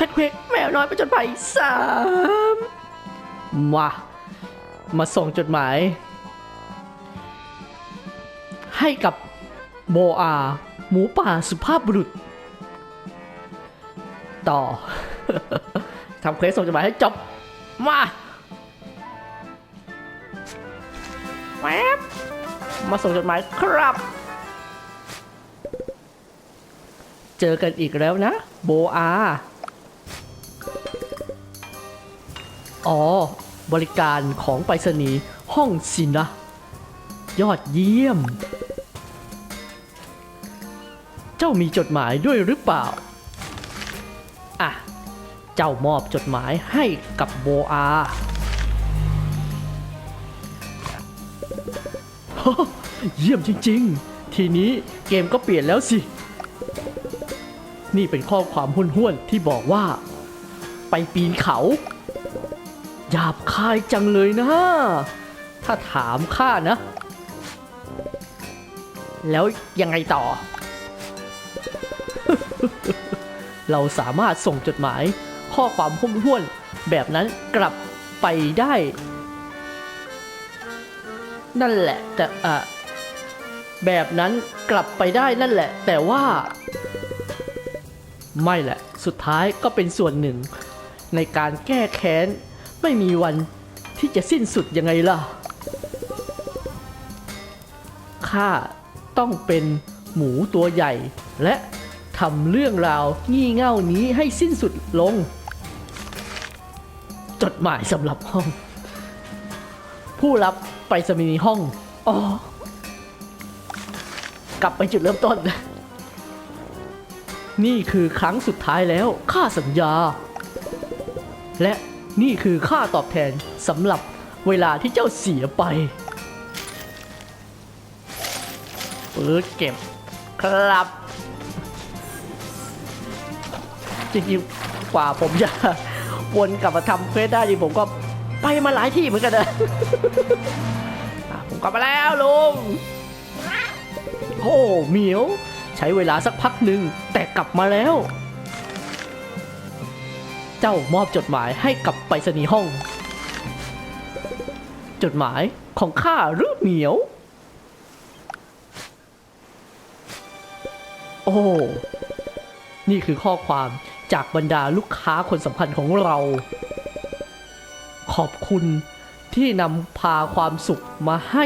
คทเควกแมวน้อยประจนภัยสามมามาส่งจดหมาย ให้กับโบอา หมูป่าสุภาพบุรุษ ต่อทำเควสส่งจดหมายให้จบ มาแวบมาส่งจดหมายครับ เจอกันอีกแล้วนะ โบอา อ๋อ บริการของไปรษณีย์ห้องสินะ ยอดเยี่ยม เจ้ามีจดหมายด้วยหรือเปล่า อะ เจ้ามอบจดหมายให้กับโบอาเยี่ยมจริงๆ ทีนี้เกมก็เปลี่ยนแล้วสิ นี่เป็นข้อความห้วนๆที่บอกว่า ไปปีนเขา หยาบคายจังเลยนะ ถ้าถามข้านะ แล้วยังไงต่อ เราสามารถส่งจดหมายข้อความห้วนแบบนั้นกลับไปได้ นั่นแหละแต่อะแบบนั้นกลับไปได้นั่นแหละ แต่ว่า ไม่แหละ สุดท้ายก็เป็นส่วนหนึ่ง ในการแก้แค้น ไม่มีวันที่จะสิ้นสุดยังไงล่ะ ข้าต้องเป็นหมูตัวใหญ่ และทำเรื่องราวงี่เง่านี้ให้สิ้นสุดลง จดหมายสำหรับห้อง ผู้รับไปรษณีห้อง อ๋อ กลับไปจุดเริ่มต้น นี่คือครั้งสุดท้ายแล้ว ข้าสัญญา และ นี่คือค่าตอบแทนสำหรับเวลาที่เจ้าเสียไปเปิดเก็บครับ จริงๆ กว่าผมจะวนกลับมาทำเควสได้จริงผมก็ไปมาหลายที่เหมือนกันนะอะผมกลับมาแล้วลุงโอ้เหมียว ใช้เวลาสักพักหนึ่งแต่กลับมาแล้ว เจ้ามอบจดหมายให้กับไปรษณีย์ห้อง จดหมายของข้าหรือเหมียว โอ้ นี่คือข้อความจากบรรดาลูกค้าคนสำคัญของเรา ขอบคุณที่นำพาความสุขมาให้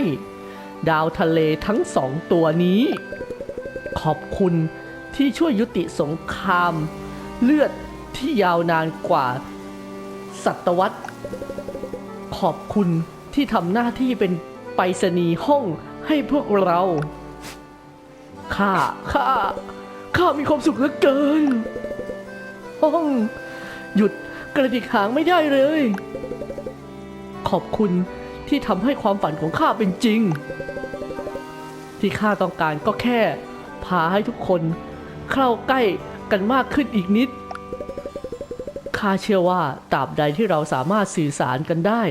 ดาวทะเลทั้งสองตัวนี้ ขอบคุณที่ช่วยยุติสงคราม เลือด ที่ยาวนานกว่า ศตวรรษ ขอบคุณที่ทำหน้าที่เป็นไปรษณีย์ห้องให้พวกเรา ข้า ข้า ข้ามีความสุขเหลือเกิน ห้อง หยุดกระดิกหางไม่ได้เลย ขอบคุณที่ทำให้ความฝันของข้าเป็นจริง ที่ข้าต้องการก็แค่ พาให้ทุกคนเข้าใกล้กันมากขึ้นอีกนิด ข้าเชื่อว่าตราบใดที่เราสามารถสื่อสารกันได้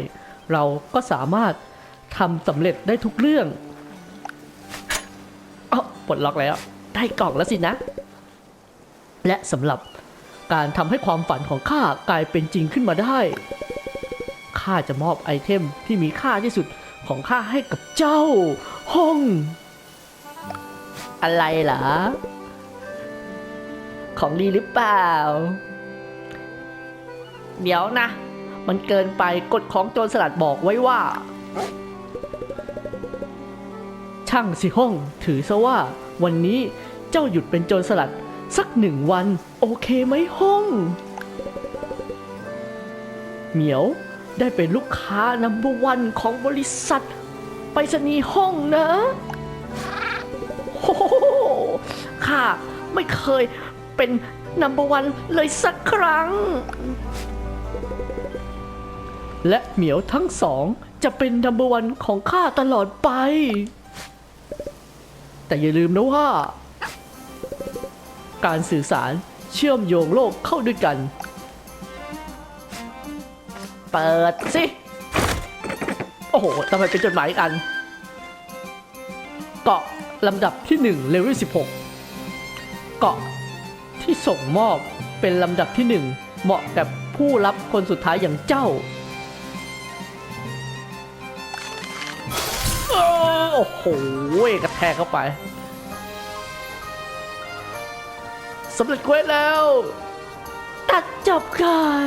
เราก็สามารถทำสำเร็จได้ทุกเรื่องอ๋อปลดล็อกแล้ว ได้กล่องแล้วสินะ และสำหรับการทำให้ความฝันของข้ากลายเป็นจริงขึ้นมาได้ข้าจะมอบไอเทมที่มีค่าที่สุดของข้าให้กับเจ้าห้อง อะไรเหรอของดีหรือเปล่า เดี๋ยวนะ มันเกินไปกฎของโจรสลัดบอกไว้ว่า ช่างสิห้อง ถือซะว่า วันนี้เจ้าหยุดเป็นโจรสลัด สักหนึ่งวัน โอเคไหมห้อง เหมียวได้เป็นลูกค้านัมเบอร์วันของบริษัท ไปรษณีย์ห้องนะโอ้โหข้าไม่เคยเป็นนัมเบอร์วันเลยสักครั้ง และเหมียวทั้งสองจะเป็นนัมเบอร์วันของข้าตลอดไป แต่อย่าลืมนะว่า การสื่อสารเชื่อมโยงโลกเข้าด้วยกัน เปิดสิ โอ้โหทำไมเป็นจดหมายอีกอัน เกาะลำดับที่ 1 เลเวล 16 เกาะที่ส่งมอบเป็นลำดับที่เหมาะกับผู้รับคนสุดท้ายอย่างเจ้า โอ้โหกระแทกเข้าไปสำเร็จเควสแล้ว ตัดจบกัน